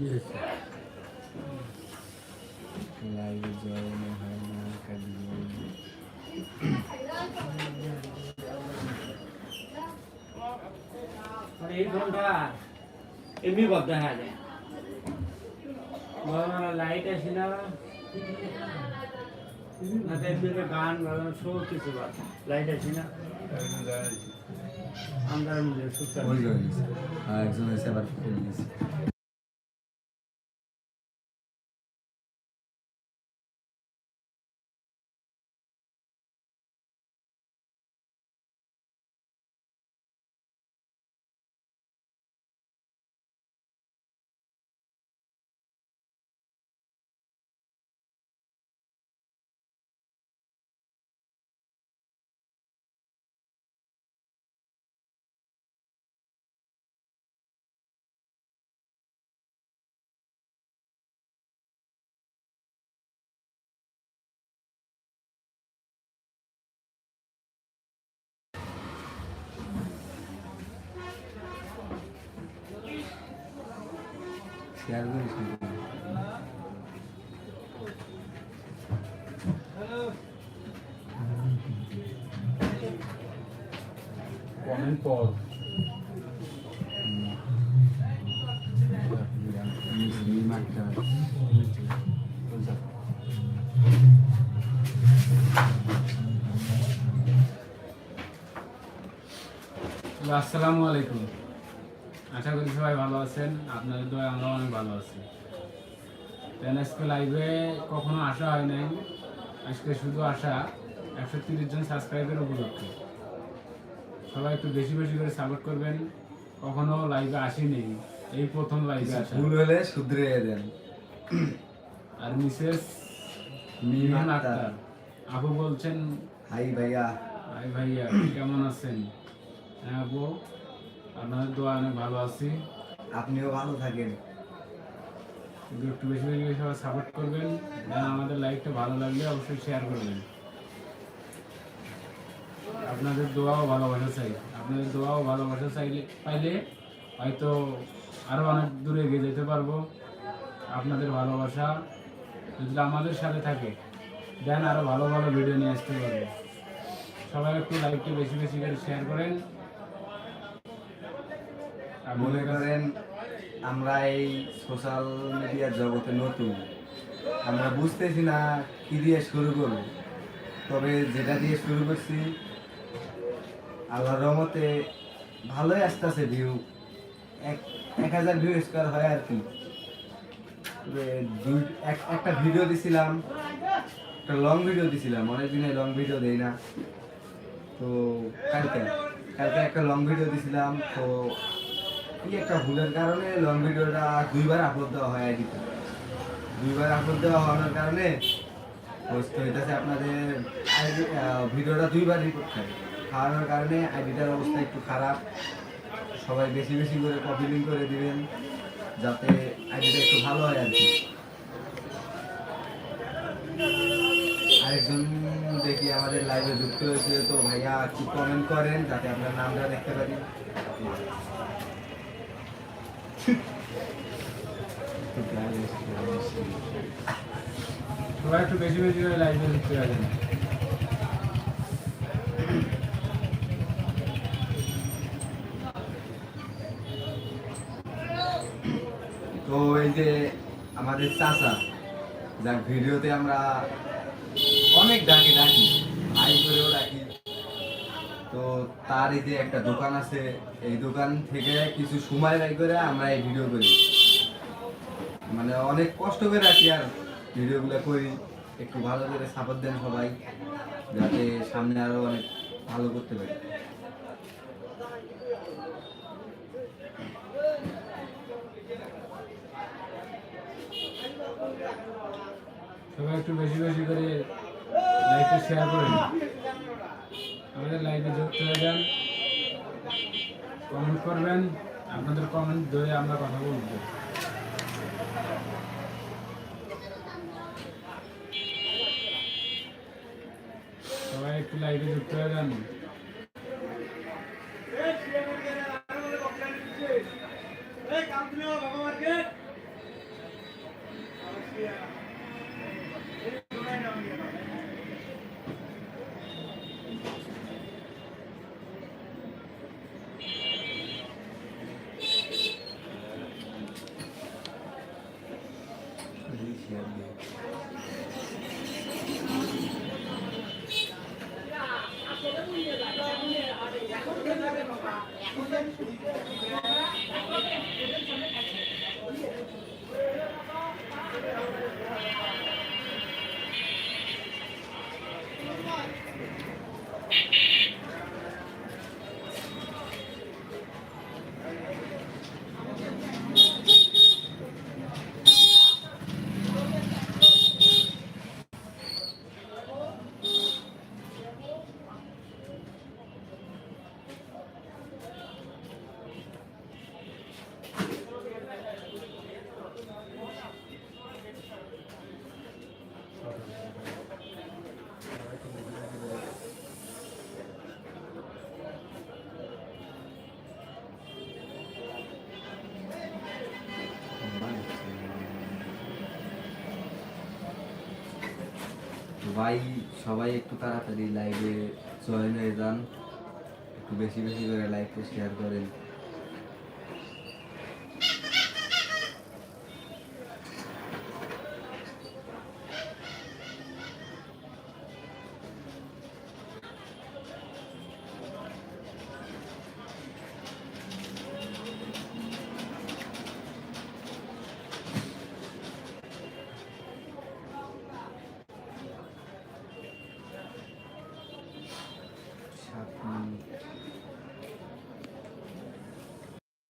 কি হয়েছে লাইভে জয়েন হয় না কাজে মানে এই ফোনটা এমনি কর দেখা যায় লাইট আসে না না তো এমনি তো গান বাজানো সব কিছু বাদ লাইট আসে না আমরা সুস্থ ওই জয়েন আর একজন এসে আবার ফেলে দিয়েছে শেয়ার করিস না কমেন্ট পর মাঠটা আসসালামু আলাইকুম আশা করি সবাই ভালো আছেন। আপনাদের দোয়া আমরা অনেক ভালো আছি। আজকে লাইভে কখনো আসা হয় নাই। আজকে শুধু আসা। একশো তিরিশ জন সাবস্ক্রাইবের উপলক্ষে। সবাই একটু বেশি বেশি করে সাপোর্ট করবেন। কখনো লাইভে আসেনি। এই প্রথম লাইভে আসা। ভুল হলে শুধরে দেন। আর মিসেস মিহান। আক্তার। আপু বলছেন হাই ভাইয়া। হাই ভাইয়া কেমন আছেন? হ্যাঁ আপু? আপনাদের দোয়া অনেক ভালো আছি। আপনিও ভালো থাকেন। একটু বেশি বেশি সবাই সাপোর্ট করবেন। দেন আমাদের লাইভটা ভালো লাগলে অবশ্যই শেয়ার করবেন আপনাদের দোয়াও ভালোবাসা চাই। আপনাদের দোয়াও ভালোবাসা চাইলে পাইলে হয়তো আরও অনেক দূরে এগিয়ে যেতে পারব। আপনাদের ভালোবাসা যদি আমাদের সাথে থাকে দেন আরও ভালো ভালো ভিডিও নিয়ে আসতে পারব। সবাই একটু লাইভটা বেশি বেশি করে শেয়ার করেন। আর মনে করেন, আমরা এই সোশ্যাল মিডিয়ার জগতে নতুন। আমরা বুঝতেছি না কি দিয়ে শুরু করব। তবে যেটা দিয়ে শুরু করছি, আল্লাহর রহমতে ভালোই আসতেছে ভিউ এক এক হাজার ভিউ স্কোয়ার হয় আর কি। দুই, এক- একটা ভিডিও দিছিলাম, একটা লং ভিডিও দিছিলাম। অনেক অনেকদিনে লং ভিডিও দেই না। তো কালকে কালকে একটা লং ভিডিও দিছিলাম। তো কি একটা ভুলের কারণে লং ভিডিওটা দুইবার আপলোড দেওয়া হয় আইডিতে দুইবার আপলোড দেওয়া হওয়ার কারণে পোস্ট হইতেছে আপনাদের ভিডিওটা দুইবার রিপোর্ট খায়। খাওয়ানোর কারণে আইডিটার অবস্থা একটু খারাপ। সবাই বেশি বেশি করে কপি লিঙ্ক করে দিবেন, যাতে আইডিটা একটু ভালো হয় আর কি। আরেকজন দেখি আমাদের লাইভে যুক্ত হয়েছে, তো ভাইয়া একটু কমেন্ট করেন, যাতে আপনার নামটা দেখতে পারি। সবাই একটু বেশি বেশি করে লাইভে যুক্ত রাখেন তো এই যে আমাদের চাচা, যার ভিডিওতে আমরা অনেক ডাকি ডাকি, ভাই করেও ডাকি তো তার এই যে একটা দোকান আছে। এই দোকান থেকে কিছু সময় ব্যয় করে আমরা এই ভিডিও করি। মানে অনেক কষ্ট করে রাখি আর ভিডিওগুলো করি। একটু ভালো করে সাপোর্ট দেন সবাই, যাতে সামনে আরও অনেক ভালো করতে পারি। সবাই একটু বেশি বেশি করে লাইভটা শেয়ার করেন আমাদের লাইভে যুক্ত হয়ে যান। কমেন্ট করবেন, আপনাদের কমেন্ট ধরে আমরা কথা বলব। সবাই একটু লাইভে যুক্ত হয়ে যান। Share ভাই সবাই একটু তাড়াতাড়ি লাইভে জয়েন হয়ে যান। একটু বেশি বেশি করে লাইভে শেয়ার করেন।